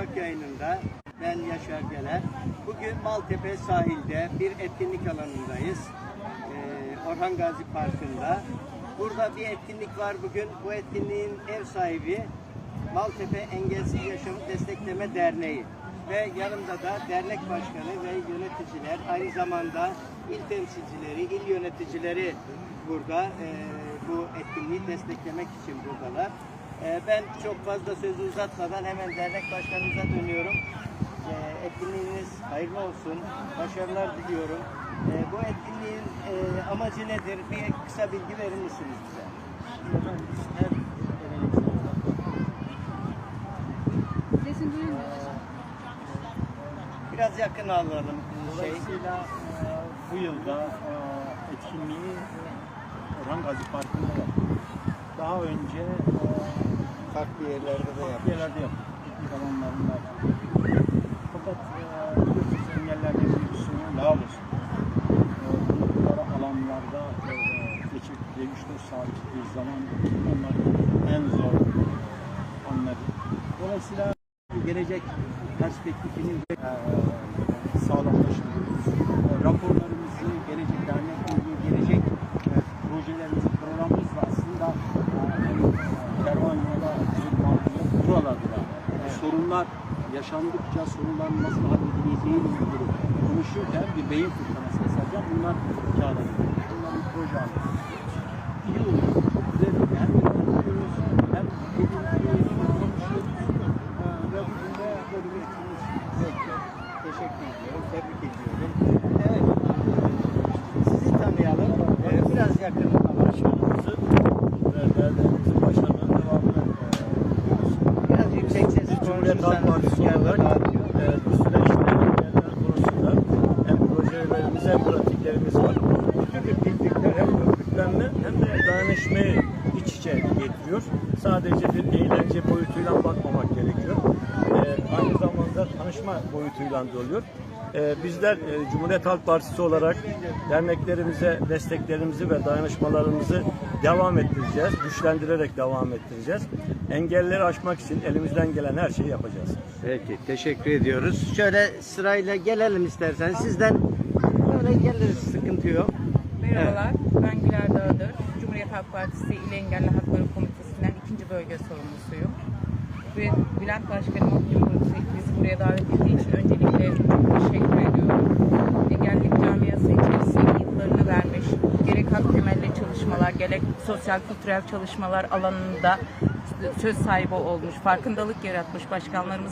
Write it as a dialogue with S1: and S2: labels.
S1: Sokak yayınında ben Yaşar Geler. Bugün Maltepe sahilde bir etkinlik alanındayız. Ee, Orhan Gazi Parkı'nda. Burada bir etkinlik var bugün. Bu etkinliğin ev sahibi Maltepe Engelsiz Yaşamı Destekleme Derneği. Ve yanımda da dernek başkanı ve yöneticiler, aynı zamanda il temsilcileri, il yöneticileri burada e, bu etkinliği desteklemek için buradalar. E, ben çok fazla sözü uzatmadan hemen dernek başkanımıza dönüyorum. E, etkinliğiniz hayırlı olsun, başarılar diliyorum. E, bu etkinliğin e, amacı nedir? Bir kısa bilgi verir misiniz bize? Biraz yakın alalım. Şey,
S2: Dolayısıyla e, bu yılda e, etkinliği Orhan Gazi Parkı'nda yaptık. Daha önce e,
S1: farklı yerlerde de yapmış.
S2: yerlerde yaptık. Piknik alanlarında. Fakat e, biliyorsunuz engellerle büyüsünü Laos e, bulundukları alanlarda e, geçip 3-4 saatlik bir zaman onlar en zor anları. Dolayısıyla gelecek perspektifini de, e, sağlamlaştırıyoruz. E, raporlarımızı, gelecek dernekle ilgili gelecek e, projelerimizi, programımızla aslında e, hem kervan yola bizim mağduriyet buralarda e, sorunlar yaşandıkça sorunların nasıl halledileceğiyle ilgili konuşurken bir beyin fırtınası esasında bunlar kağıda geliyor. Bunların proje anlatıyoruz. İyi olur. Üzerinde hem yapıyoruz hem dediğim gibi konuşuyoruz. E, ve bugün de böyle bir etkinlik.
S1: Teşekkür ediyorum. Tebrik ediyorum. Evet. Sizi tanıyalım.
S2: Cumhuriyet Halk Partisi olarak e, bu süreçte engeller konusunda hem projelerimiz hem pratiklerimiz var. Bu tür etkinlikler hem örgütlenme hem de dayanışmayı iç içe getiriyor. Sadece bir eğlence boyutuyla bakmamak gerekiyor. E, aynı zamanda tanışma boyutuyla da oluyor. E, bizler e, Cumhuriyet Halk Partisi olarak derneklerimize desteklerimizi ve dayanışmalarımızı devam ettireceğiz. Güçlendirerek devam ettireceğiz. Engelleri aşmak için elimizden gelen her şeyi yapacağız.
S1: Peki. Teşekkür ediyoruz. Şöyle sırayla gelelim istersen. Sizden böyle geliriz. Sıkıntı yok.
S3: Merhabalar, ben Güler Dağıdır. Cumhuriyet Halk Partisi İl Engelli Hakları Komitesi'nden ikinci bölge sorumlusuyum. Ve Bülent Başkanım bizi buraya davet ettiği için öncelikle teşekkür ediyorum. Engellilik camiası içerisinde yıllarını vermiş, gerek hak temelli çalışmalar, gerek sosyal kültürel çalışmalar alanında söz sahibi olmuş, farkındalık yaratmış başkanlarımız